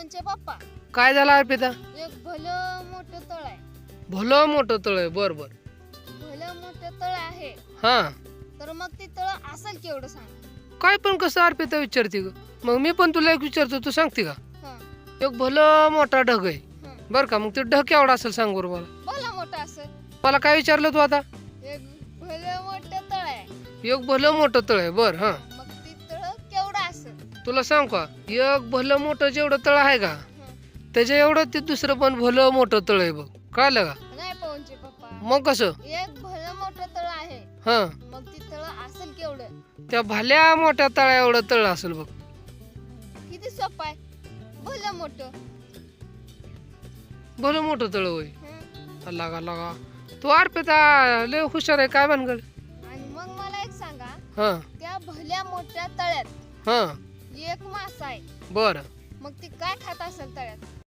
पवनचे पप्पा. काय झालं अर्पिता? एक भलं मोठं तळ आहे. भलं मोठं तळ आहे बर बर. भलं मोठं तळ आहे. हा. तर मग ते तळ असेल केवढं सांग. काय पण कसं अर्पिता विचारते ग? मग मी पण तुला एक विचारतो तू सांगते का? हं, एक भलं मोठा ढग आहे. हं. बर का मग ते ढग केवढा असेल सांग बरं मला. भलं मोठं असेल. मला काय विचारलं तू आता? एक भलं मोठं तळ आहे. एक भलं मोठं तळ आहे बर हा. तुला सांग का एक भलं मोठं जेवढं तळ आहे का. त्याच्या एवढं ते दुसरं पण भलं मोठं तळ आहे बघ. कळलं का? नाही पवनचे पप्पा. मग कसं? एक भलं मोठं तळ आहे. हा. मग ते तळ असेल केवढं? त्या भल्या मोठ्या तळ्या एवढं तळ असेल बघ. किती सोपं आहे? भलं मोठं. भलं मोठं तळ होय. हं. लागा लागा. तू अर्पिता लय हुशार आहे काय भानगड? आणि मग मला एक सांगा हा. त्या भल्या मोठ्या तळ्यात हा. एक मासा आहे. बर. मग ती काय खात असेल तळ्यात?